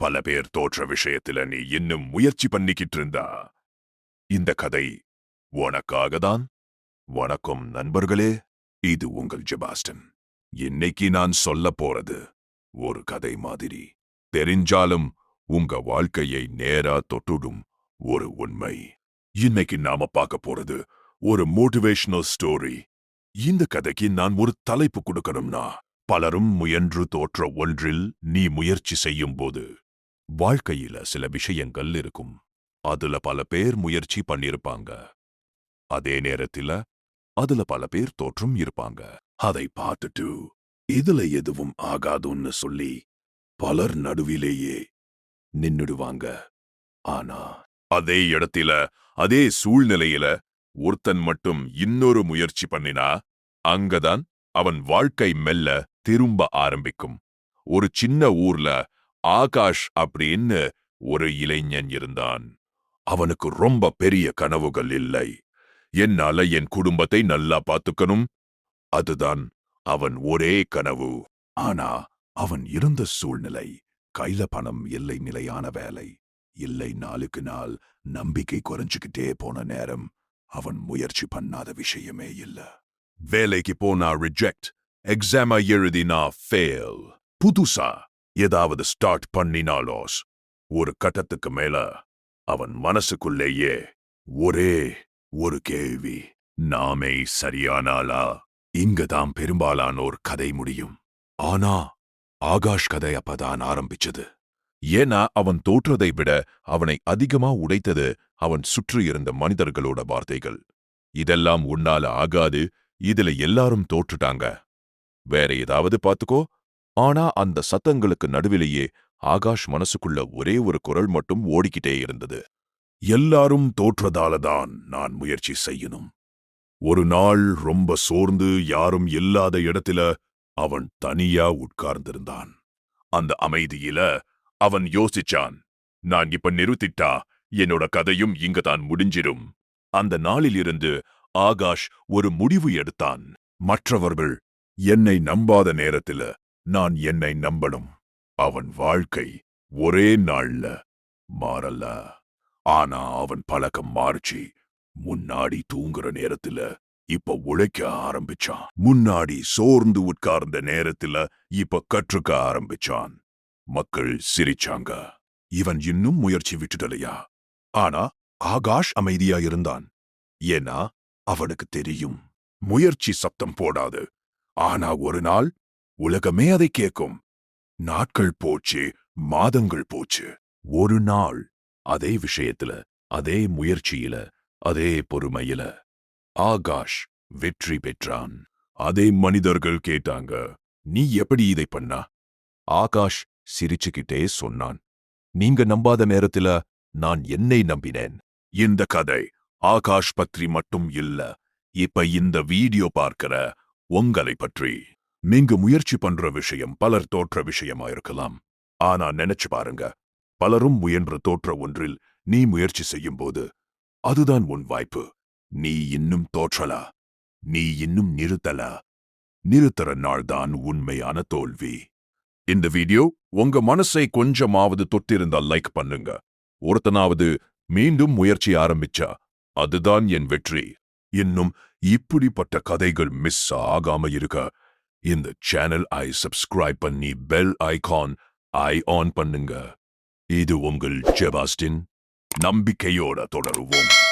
பல பேர் தோற்ற விஷயத்துல நீ இன்னும் முயற்சி பண்ணிக்கிட்டு இருந்தா. இந்த கதை உனக்காக தான் வணக்கம் நண்பர்களே இது உங்கள் ஜெபாஸ்டன். இன்னைக்கு நான் சொல்ல போறது ஒரு கதை மாதிரி. தெரிஞ்சாலும் உங்க வாழ்க்கையை நேரா தொட்டுடும் ஒரு உண்மை. இன்னைக்கு நாம பார்க்க போறது ஒரு மோட்டிவேஷனல் ஸ்டோரி இந்த கதைக்கு நான் ஒரு தலைப்பு கொடுக்கணும்னா பலரும் முயன்று தோற்ற ஒன்றில் நீ முயற்சி செய்யும் போது வாழ்க்கையில சில விஷயங்கள் இருக்கும். அதுல பல பேர் முயற்சி பண்ணிருப்பாங்க. அதே நேரத்துல அதுல பல பேர் தோற்றும் இருப்பாங்க. அதை பார்த்துட்டு இதுல எதுவும் ஆகாதுன்னு சொல்லி பலர் நடுவிலேயே நின்னுடுவாங்க. ஆனா அதே இடத்தில அதே சூழ்நிலையில ஒருத்தன் மட்டும் இன்னொரு முயற்சி பண்ணினா அங்கதான் அவன் வாழ்க்கை மெல்ல திரும்ப ஆரம்பிக்கும். ஒரு சின்ன ஊர்ல ஆகாஷ் அப்படின்னு ஒரு இளைஞன் இருந்தான். அவனுக்கு ரொம்ப பெரிய கனவுகள் இல்லை. என்னால என் குடும்பத்தை நல்லா பாத்துக்கணும். அதுதான் அவன் ஒரே கனவு. ஆனா அவன் இருந்த சூழ்நிலை கையில பணம் இல்லை நிலையான வேலை. இல்லை நாளுக்கு நாள் நம்பிக்கை குறைஞ்சுக்கிட்டே போன நேரம் அவன் முயற்சி பண்ணாத விஷயமே இல்ல. வேலைக்கு போனா ரிஜெக்ட் எக்ஸாம எழுதினா ஃபேல் புதுசா ஏதாவது ஸ்டார்ட் பண்ணினாலோஸ் ஒரு கட்டத்துக்கு மேல அவன் மனசுக்குள்ளேயே ஒரே ஒரு கேள்வி நாமே சரியானாலா? இங்கதான் பெரும்பாலானோர் கதை முடியும். ஆனா ஆகாஷ் கதை அப்பதான் ஆரம்பிச்சது. ஏன்னா அவன் தோற்றதை விட அவனை அதிகமா உடைத்தது அவன் சுற்றி இருந்த மனிதர்களோட வார்த்தைகள். இதெல்லாம் உன்னால ஆகாது இதுல எல்லாரும் தோற்றுட்டாங்க. வேற ஏதாவது பாத்துக்கோ. ஆனா அந்த சத்தங்களுக்கு நடுவிலேயே ஆகாஷ் மனசுக்குள்ள ஒரே ஒரு குரல் மட்டும் ஓடிக்கிட்டே இருந்தது. எல்லாரும் தோற்றதாலதான் நான் முயற்சி செய்யணும். ஒரு நாள் ரொம்ப சோர்ந்து யாரும் இல்லாத இடத்துல அவன் தனியா உட்கார்ந்திருந்தான். அந்த அமைதியில அவன் யோசிச்சான் நான் இப்ப நிறுத்திட்டா என்னோட கதையும் இங்கதான் முடிஞ்சிடும். அந்த நாளிலிருந்து ஆகாஷ் ஒரு முடிவு எடுத்தான். மற்றவர்கள் என்னை நம்பாத நேரத்துல நான் என்னை நம்பணும். அவன் வாழ்க்கை ஒரே நாள்ல மாறல. ஆனா அவன் பழக்கம் மாறிச்சு. முன்னாடி தூங்குற நேரத்துல இப்ப உழைக்க ஆரம்பிச்சான். முன்னாடி சோர்ந்து உட்கார்ந்த நேரத்துல இப்ப கற்றுக்க ஆரம்பிச்சான். மக்கள் சிரிச்சாங்க. இவன் இன்னும் முயற்சி விட்டுடலையா? ஆனா ஆகாஷ் அமைதியா இருந்தான். ஏன்னா அவனுக்கு தெரியும். முயற்சி சப்தம் போடாது. ஆனா ஒரு நாள் உலகமே அதை கேட்கும் நாட்கள் போச்சு மாதங்கள் போச்சு. ஒரு நாள் அதே விஷயத்துல அதே முயற்சியில அதே பொறுமையில. ஆகாஷ் வெற்றி பெற்றான். அதே மனிதர்கள் கேட்டாங்க நீ எப்படி இதை பண்ணா? ஆகாஷ் சிரிச்சுக்கிட்டே சொன்னான் நீங்க நம்பாத நேரத்துல நான் என்னை நம்பினேன். இந்த கதை ஆகாஷ் பற்றி மட்டும் இல்ல இப்ப இந்த வீடியோ பார்க்கிற உங்களை பற்றி. நீங்க முயற்சி பண்ற விஷயம் பலர் தோற்ற விஷயமா இருக்கலாம் ஆனா நினைச்சு பாருங்க பலரும் முயன்ற தோற்ற ஒன்றில் நீ முயற்சி செய்யும் போது அதுதான் உன் வாய்ப்பு. நீ இன்னும் தோற்றலா? நீ இன்னும் நிறுத்தல? நிறுத்துற நாள்தான் உண்மையான தோல்வி. இந்த வீடியோ உங்க மனசை கொஞ்சமாவது தொட்டிருந்தா லைக் பண்ணுங்க. ஒருத்தனாவது மீண்டும் முயற்சி ஆரம்பிச்சா அதுதான் என் வெற்றி. இன்னும் இப்படிப்பட்ட கதைகள் மிஸ் ஆகாம இருக்க இந்த சேனல் ஐ சப்ஸ்கிரைப் பண்ணி பெல் ஐகான் ஐ ஆன் பண்ணுங்க இது உங்கள் ஜெபாஸ்டின் நம்பிக்கையோட தொடருவோம்.